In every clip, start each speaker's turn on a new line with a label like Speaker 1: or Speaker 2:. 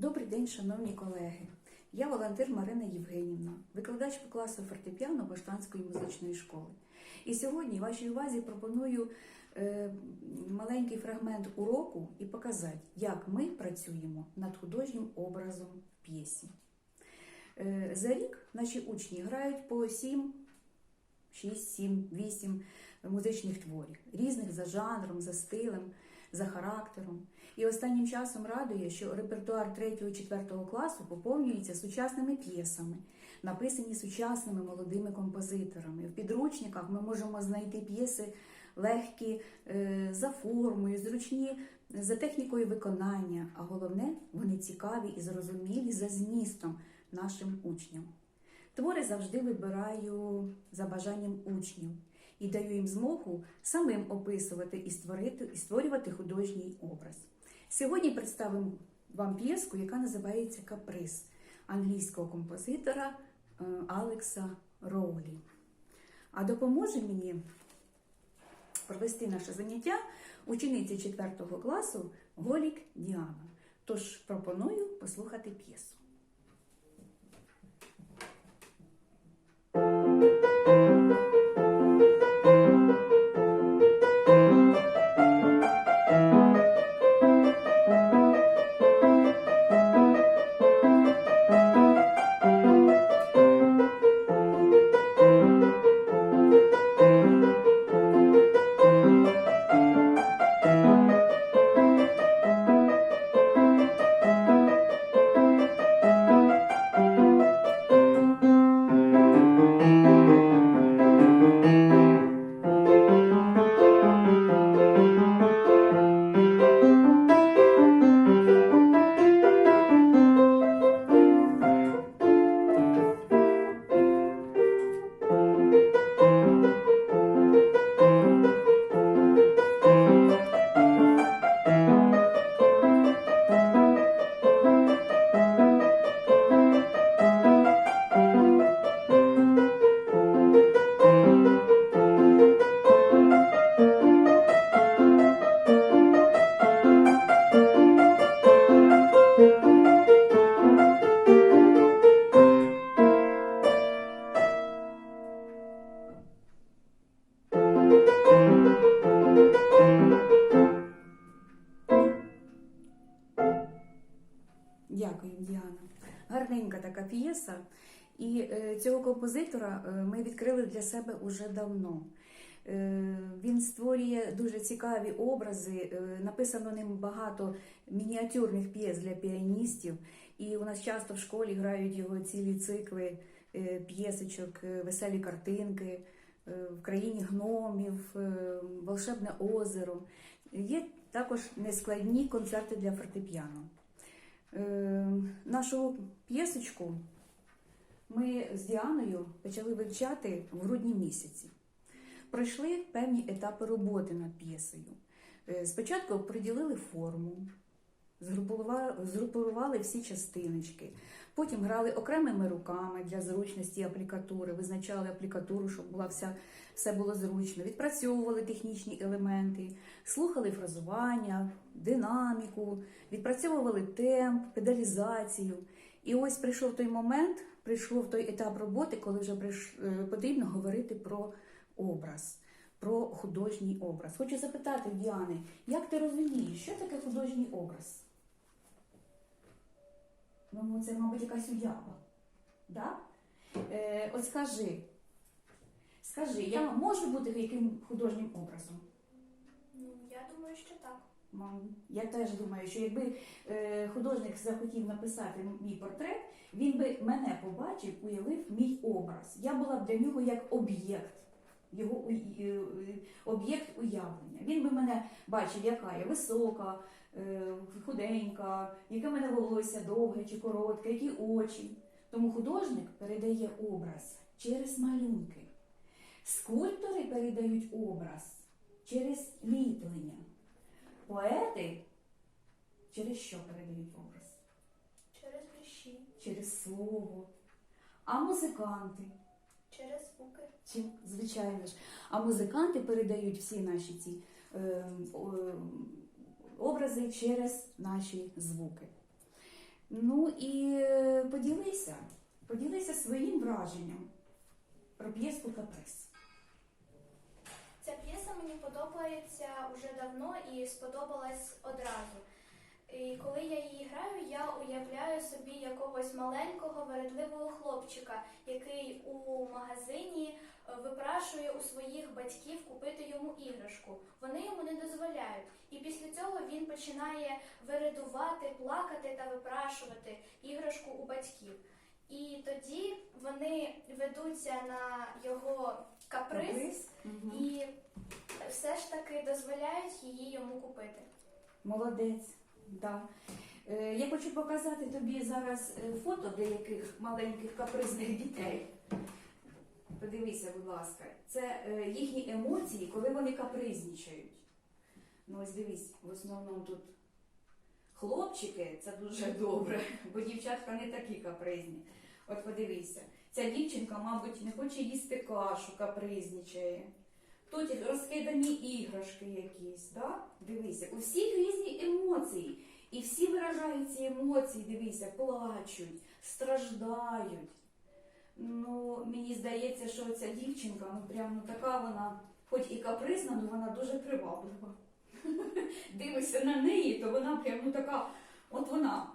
Speaker 1: Добрий день, шановні колеги. Я волонтер Марина Євгенівна, викладач по класу фортепіано Баштанської музичної школи. І сьогодні вашій увазі пропоную е, маленький фрагмент уроку і показати, як ми працюємо над художнім образом в п'єсі. Е, за рік наші учні грають по 7, 6, 7, 8 музичних творів, різних за жанром, за стилем, за характером. І останнім часом радує, що репертуар 3-4 класу поповнюється сучасними п'єсами, написані сучасними молодими композиторами. В підручниках ми можемо знайти п'єси легкі е, за формою, зручні за технікою виконання, а головне, вони цікаві і зрозумілі за змістом нашим учням. Твори завжди вибираю за бажанням учнів і даю їм змогу самим описувати і створити, і створювати художній образ. Сьогодні представимо вам п'єску, яка називається Каприз англійського композитора е, Алекса Роулі. А допоможе мені провести наше заняття учениця 4 класу Голік Діана. Тож пропоную послухати п'єсу. Така п'єса. І е, цього композитора е, ми відкрили для себе уже давно. Е, він створює дуже цікаві образи. написано ним багато мініатюрних п'єс для піаністів. І у нас часто в школі грають його цілі цикли п'єсочок, веселі картинки в країні гномів, волшебне озеро. Є також нескладні концерти для фортепіано. Е, нашу п'єсочку ми з Діаною почали вивчати в грудні місяці. Пройшли певні етапи роботи над п'єсою. Е, Спочатку приділили форму, згрупували, всі частиночки. Потім грали окремими руками для зручності аплікатури, визначали аплікатуру, щоб була вся, все було зручно, відпрацьовували технічні елементи, слухали фразування, динаміку, відпрацьовували темп, педалізацію. І ось прийшов той момент, прийшов той етап роботи, коли вже прийш... е, потрібно говорити про образ, про художній образ. Хочу запитати Діани, як ти розумієш, що таке художній образ? Ну, це, мабуть, якась уява. Да? Е, от скажи, скажи, я можу бути яким художнім образом?
Speaker 2: Ну, я думаю, що так.
Speaker 1: Я теж думаю, що якби е, художник захотів написати мій портрет, він би мене побачив, уявив мій образ. Я була б для нього як об'єкт, його е, об'єкт уявлення. Він би мене бачив, яка я висока, худенька, яке в мене волосся довге чи коротке, які очі. Тому художник передає образ через малюнки. Скульптори передають образ через ліплення. Поети через що передають образ?
Speaker 2: Через вірші,
Speaker 1: Через слово. А музиканти,
Speaker 2: через звуки.
Speaker 1: чи, звичайно ж, а музиканти передають всі наші ці е, о- образи через наші звуки. Ну і е, поділися, поділися своїм враженням про п'єску каприз.
Speaker 2: Ця п'єса мені подобається уже давно і сподобалась одразу. І коли я її граю, я уявляю собі якогось маленького хлопчика, який у магазині е, випрашує у своїх батьків купити йому іграшку. Вони йому не дозволяють. І після цього він починає вередувати, плакати та випрашувати іграшку у батьків. І тоді вони ведуться на його каприз
Speaker 1: Мгм.
Speaker 2: і все ж таки дозволяють її йому купити.
Speaker 1: Молодець, да. Е, Я хочу показати тобі зараз е, фото деяких маленьких капризних дітей. Подивися, будь ласка, це е, їхні емоції, коли вони капризнічають. Ну ось дивись, в основному тут хлопчики, це дуже добре, бо дівчатка не такі капризні. От подивися, ця дівчинка, мабуть, не хоче їсти кашу, капризнічає. Тут розкидані іграшки якісь, да? Дивися, у всіх різні емоції. І всі виражають ці емоції, дивися, плачуть, страждають. Ну, мені здається, що ця дівчинка, ну прям ну, така вона, хоч і капризна, але вона дуже приваблива. Дивишся на неї, то вона прям ну така, от вона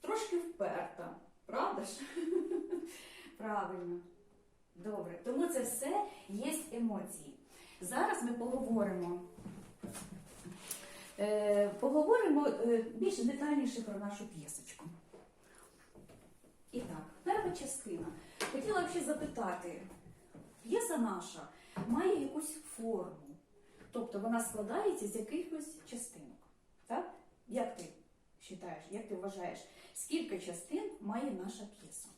Speaker 1: трошки вперта, правда ж? Правильно. Добре. Тому це все є емоції. Зараз ми поговоримо. Е, поговоримо е, більш детальніше про нашу п'єсочку. І так, перша частина. Хотіла б ще запитати, п'єса наша має якусь форму, тобто вона складається з якихось частинок. Так? Як ти вважаєш, як ти вважаєш, скільки частин має наша п'єса?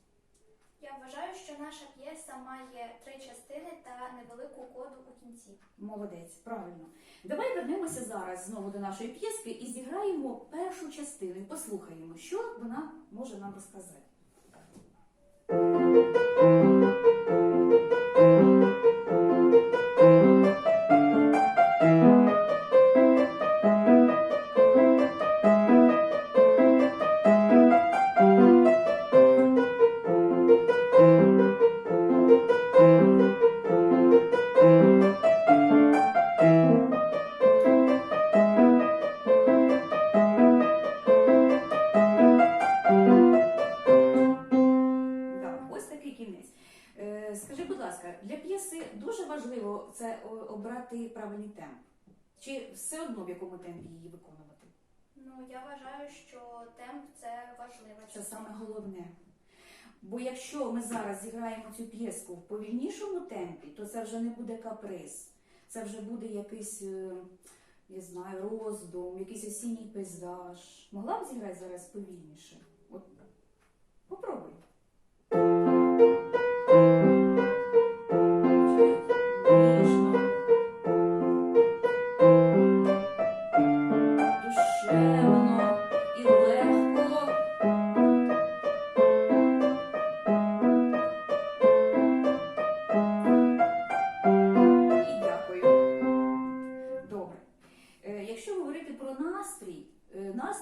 Speaker 2: Я вважаю, що наша п'єса має три частини та невелику коду у кінці.
Speaker 1: Молодець, правильно. Давай вернемося зараз знову до нашої п'єски і зіграємо першу частину. Послухаємо, що вона може нам розказати. Для п'єси дуже важливо це обрати правильний темп. Чи все одно в якому темпі її виконувати?
Speaker 2: Ну, я вважаю, що темп це важлива
Speaker 1: Це саме головне. Бо якщо ми зараз зіграємо цю п'єску в повільнішому темпі, то це вже не буде каприз. Це вже буде якийсь, е, я знаю, роздум, якийсь осінній пейзаж. Могла б зіграти зараз повільніше? От попробуй.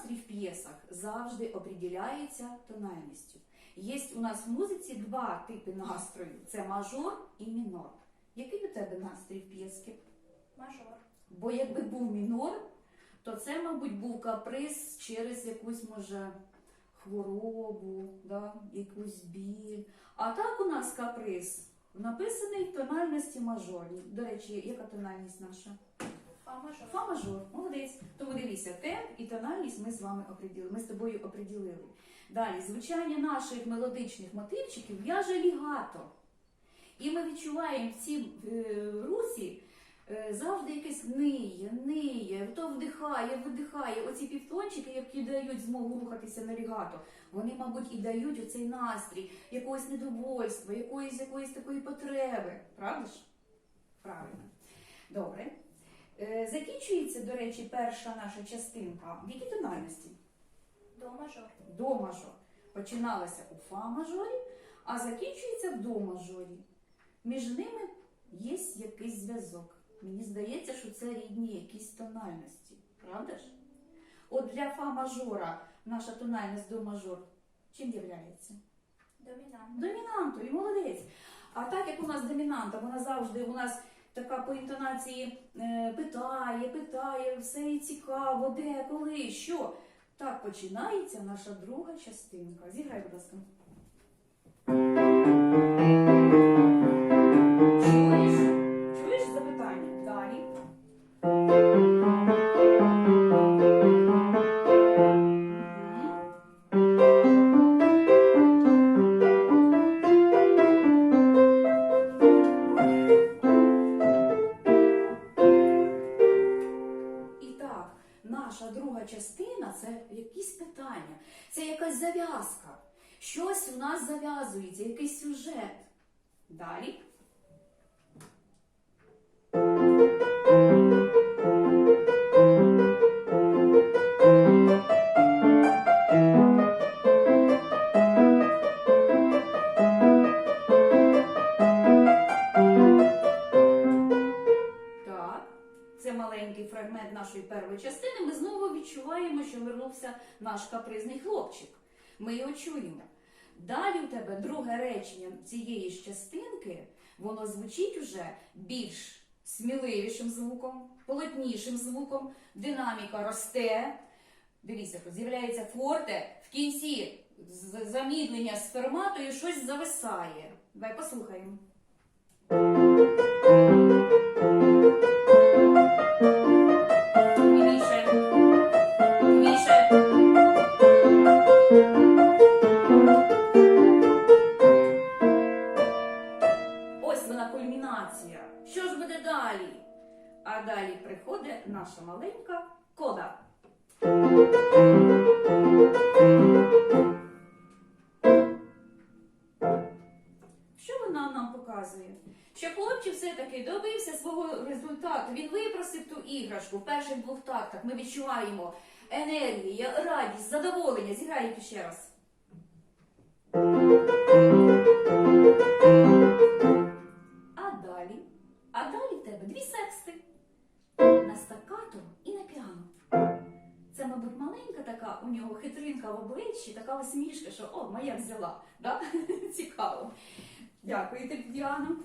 Speaker 1: Настрій в п'єсах завжди определяється тональністю. Є у нас в музиці два типи настрою: це мажор і мінор. Який у тебе настрій в п'єскі?
Speaker 2: Мажор.
Speaker 1: Бо якби був мінор, то це, мабуть, був каприз через якусь, може, хворобу, да? якусь біль. А так у нас каприз написаний в тональності мажорній. До речі, яка тональність наша?
Speaker 2: Фа мажор.
Speaker 1: Фа мажор, молодець. Тому дивіться, темп і тональність ми з вами оприділили. Ми з тобою оприділили. Далі, звучання наших мелодичних мотивчиків в'яже лігато. І ми відчуваємо в цій е, русі е, завжди якесь ниє, ниє, то вдихає, видихає. Оці півтончики, які дають змогу рухатися на лігато, вони, мабуть, і дають оцей настрій, якогось недовольства, якоїсь якоїсь такої потреби. Правда ж? Правильно. Добре. Е, Закінчується, до речі, перша наша частинка. В якій тональності?
Speaker 2: До мажор.
Speaker 1: До мажор. Починалася у фа мажорі, а закінчується в до мажорі. Між ними є якийсь зв'язок. Мені здається, що це рідні якісь тональності. Правда ж? От для фа мажора наша тональність до мажор чим являється?
Speaker 2: Домінант.
Speaker 1: Домінантою, молодець. А так як у нас домінанта, вона завжди у нас така по інтонації е, питає, питає, все і цікаво, де, коли, що. Так починається наша друга частинка. Зіграй, будь ласка. Відчуваємо, що вернувся наш капризний хлопчик. Ми його чуємо. Далі у тебе друге речення цієї ж частинки, воно звучить уже більш сміливішим звуком, полотнішим звуком, динаміка росте. Дивіться, з'являється форте, в кінці замідлення з ферматою щось зависає. Давай послухаємо. А далі приходить наша маленька кода. Що вона нам показує? Що хлопчик все-таки добився свого результату. Він випросив ту іграшку в перших двох тактах. Ми відчуваємо енергію, радість, задоволення. Зіграємо ще раз. А далі? А далі в тебе дві секси. Маленька така у нього хитринка в обличчі, така усмішка, що о, моя взяла. Да? Цікаво. Дякую тобі, Діана.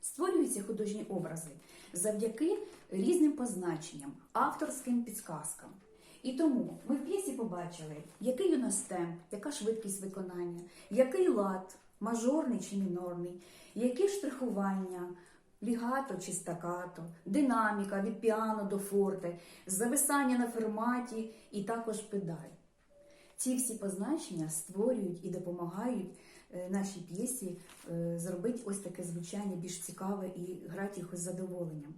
Speaker 1: Створюються художні образи завдяки різним позначенням, авторським підсказкам. І тому ми в п'єсі побачили, який у нас темп, яка швидкість виконання, який лад, мажорний чи мінорний, які штрихування, лігато чи стакато, динаміка від піано до форте, зависання на ферматі і також педаль. Ці всі позначення створюють і допомагають е, нашій п'єсі е, зробити ось таке звучання більш цікаве і грати їх із задоволенням.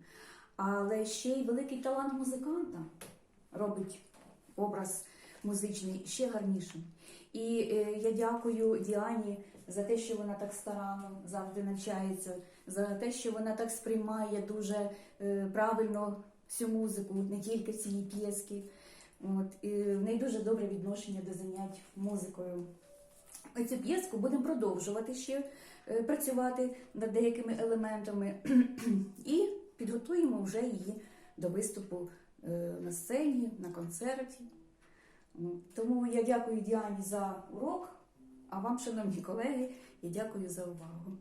Speaker 1: Але ще й великий талант музиканта робить образ музичний ще гарнішим. І е, я дякую Діані за те, що вона так старанно завжди навчається, за те, що вона так сприймає дуже е, правильно всю музику, не тільки цієї п'єски. От, і в неї дуже добре відношення до занять музикою. Цю п'єску будемо продовжувати ще е, працювати над деякими елементами і підготуємо вже її до виступу на сцені, на концерті. Тому я дякую Діані за урок, а вам, шановні колеги, я дякую за увагу.